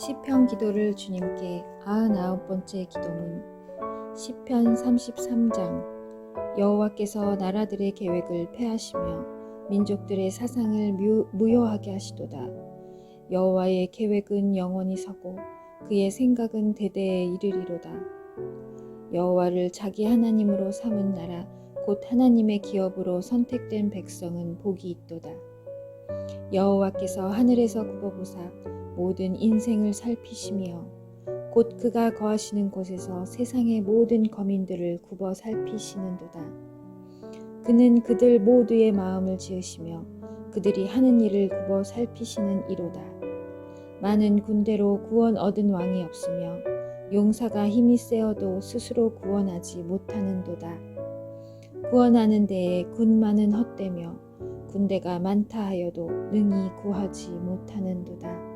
시편 기도를 주님께 99번째 기도문 시편 33장. 여호와께서 나라들의 계획을 폐하시며 민족들의 사상을 무, 무효하게 하시도다. 여호와의 계획은 영원히 서고 그의 생각은 대대에 이르리로다. 여호와를 자기 하나님으로 삼은 나라 곧 하나님의 기업으로 선택된 백성은 복이 있도다 여호와께서 하늘에서 굽어보사 모든 인생을 살피시며 곧 그가 거하시는 곳에서 세상의 모든 거민들을 굽어 살피시는도다. 그는 그들 모두의 마음을 지으시며 그들이 하는 일을 굽어 살피시는 이로다. 많은 군대로 구원 얻은 왕이 없으며 용사가 힘이 세어도 스스로 구원하지 못하는도다. 구원하는 데에 군 많은 헛되며 군대가 많다 하여도 능히 구하지 못하는도다.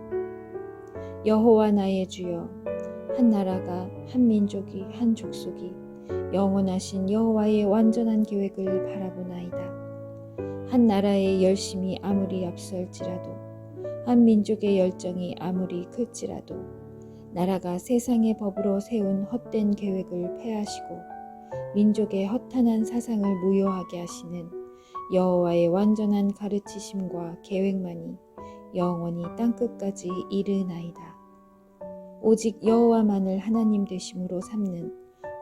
여호와 나의 주여 한 나라가 한 민족이 한 족속이 영원하신 여호와의 완전한 계획을 바라보나이다. 한 나라의 열심이 아무리 앞설지라도 한 민족의 열정이 아무리 클지라도 나라가 세상의 법으로 세운 헛된 계획을 폐하시고 민족의 허탄한 사상을 무효하게 하시는 여호와의 완전한 가르치심과 계획만이 영원히 땅끝까지 이르나이다. 오직 여호와만을 하나님 되심으로 삼는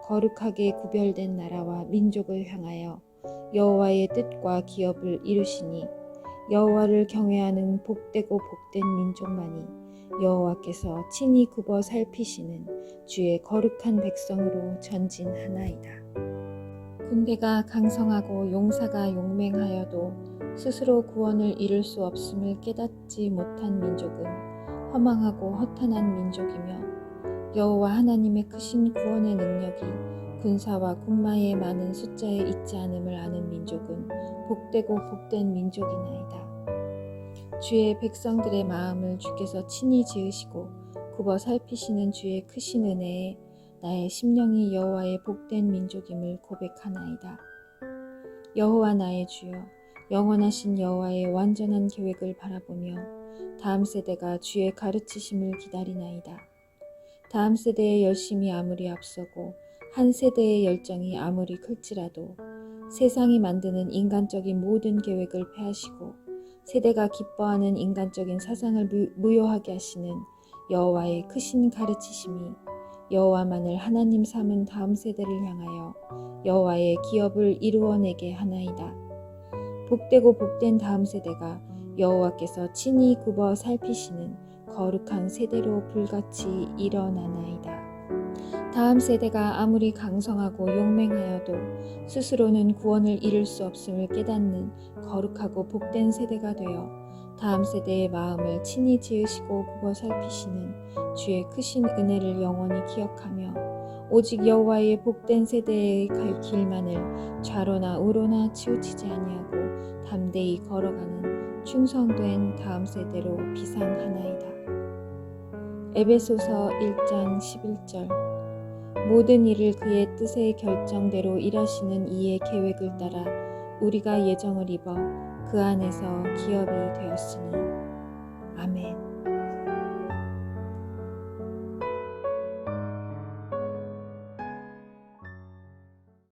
거룩하게 구별된 나라와 민족을 향하여 여호와의 뜻과 기업을 이루시니 여호와를 경외하는 복되고 복된 민족만이 여호와께서 친히 굽어 살피시는 주의 거룩한 백성으로 전진하나이다. 군대가 강성하고 용사가 용맹하여도 스스로 구원을 이룰 수 없음을 깨닫지 못한 민족은 허망하고 허탄한 민족이며 여호와 하나님의 크신 구원의 능력이 군사와 군마의 많은 숫자에 있지 않음을 아는 민족은 복되고 복된 민족이나이다. 주의 백성들의 마음을 주께서 친히 지으시고 굽어 살피시는 주의 크신 은혜에 나의 심령이 여호와의 복된 민족임을 고백하나이다. 여호와 나의 주여 영원하신 여호와의 완전한 계획을 바라보며 다음 세대가 주의 가르치심을 기다리나이다. 다음 세대의 열심이 아무리 앞서고 한 세대의 열정이 아무리 클지라도 세상이 만드는 인간적인 모든 계획을 폐하시고 세대가 기뻐하는 인간적인 사상을 무효하게 하시는 여호와의 크신 가르치심이 여호와만을 하나님 삼은 다음 세대를 향하여 여호와의 기업을 이루어내게 하나이다. 복되고 복된 다음 세대가 여호와께서 친히 굽어 살피시는 거룩한 세대로 불같이 일어나나이다. 다음 세대가 아무리 강성하고 용맹하여도 스스로는 구원을 이룰 수 없음을 깨닫는 거룩하고 복된 세대가 되어 다음 세대의 마음을 친히 지으시고 굽어 살피시는 주의 크신 은혜를 영원히 기억하며 오직 여호와의 복된 세대의 갈 길만을 좌로나 우로나 치우치지 아니하고 담대히 걸어가는 충성된 다음 세대로 비상하나이다. 에베소서 1장 11절 모든 일을 그의 뜻의 결정대로 일하시는 이의 계획을 따라 우리가 예정을 입어 그 안에서 기업이 되었으니 아멘.